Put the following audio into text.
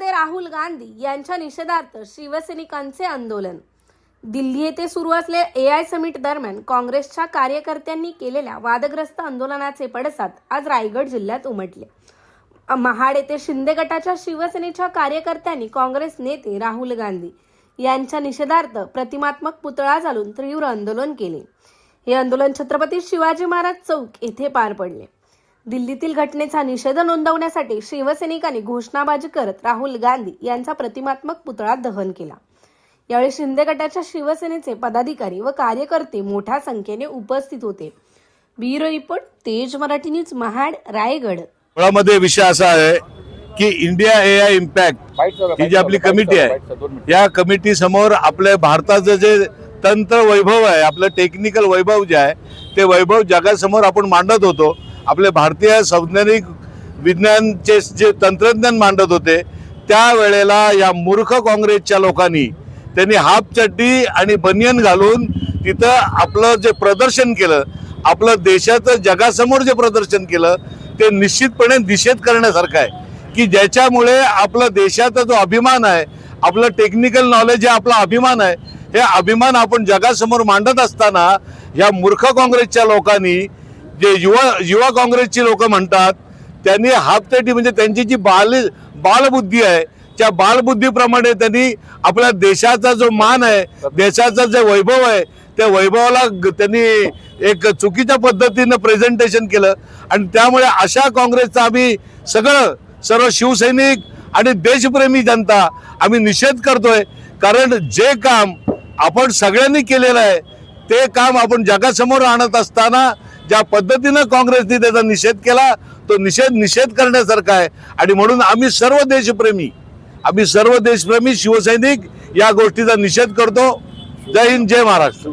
गांधी यांच्या निषेधार्थ शिवसैनिकांचे आंदोलन. दिल्ली येथे सुरू असलेल्या ए आय समिट दरम्यान काँग्रेसच्या कार्यकर्त्यांनी केलेल्या वादग्रस्त आंदोलनाचे पडसाद आज रायगड जिल्ह्यात उमटले. महाड येथे शिंदे गटाच्या शिवसेनेच्या कार्यकर्त्यांनी काँग्रेस नेते राहुल गांधी यांच्या निषेधार्थ प्रतिमात्मक पुतळा घालून तीव्र आंदोलन केले. हे आंदोलन छत्रपती शिवाजी महाराज चौक येथे पार पडले. दिल्लीतील घटनेचा निषेध नोंदवण्यासाठी शिवसैनिकांनी घोषणाबाजी करत राहुल गांधी यांचा प्रतिमात्मक पुतळा दहन केला. यावेळी शिंदे गटाच्या शिवसेनेचे पदाधिकारी व कार्यकर्ते मोठ्या संख्येने उपस्थित होते. ब्युरो रिपोर्ट तेज मराठी न्यूज महाड रायगड. मुळामध्ये विषय असा आहे की इंडिया ए आय इम्पॅक्ट ही जी आपली कमिटी आहे या कमिटी समोर आपल्या भारताचं जे तंत्र वैभव आहे आपलं टेक्निकल वैभव जे आहे ते वैभव जगासमोर आपण मांडत होतो. आपले भारतीय संवैज्ञानिक विज्ञानचे जे तंत्रज्ञान मांडत होते त्यावेळेला या मूर्ख काँग्रेसच्या लोकांनी त्यांनी हाफ चड्डी आणि बनियन घालून तिथं आपलं जे प्रदर्शन केलं आपलं देशाचं जगासमोर जे प्रदर्शन केलं ते निश्चितपणे निषेध करण्यासारखं आहे. की ज्याच्यामुळे आपला देशाचा जो अभिमान आहे आपलं टेक्निकल नॉलेज आहे आपला अभिमान आहे हे अभिमान आपण जगासमोर मांडत असताना या मूर्ख काँग्रेसच्या लोकांनी जे युवा युवा काँग्रेसची लोक म्हणतात त्यांनी हाफतेटी म्हणजे त्यांची जी बाल बालबुद्धी आहे त्या बालबुद्धीप्रमाणे त्यांनी आपल्या देशाचा जो मान आहे देशाचा जे वैभव आहे त्या वैभवाला त्यांनी एक चुकीच्या पद्धतीनं प्रेझेंटेशन केलं. आणि त्यामुळे अशा काँग्रेसचा आम्ही सगळं सर्व शिवसैनिक आणि देशप्रेमी जनता आम्ही निषेध करतोय. कारण जे काम आपण सगळ्यांनी केलेलं आहे ते काम आपण जगासमोर आणत असताना ज्या पद्धतीनं काँग्रेसने त्याचा निषेध केला तो निषेध निषेध करण्यासारखा आहे. आणि म्हणून आम्ही सर्व देशप्रेमी आम्ही सर्व देशप्रेमी शिवसैनिक या गोष्टीचा निषेध करतो. जय हिंद जय महाराष्ट्र.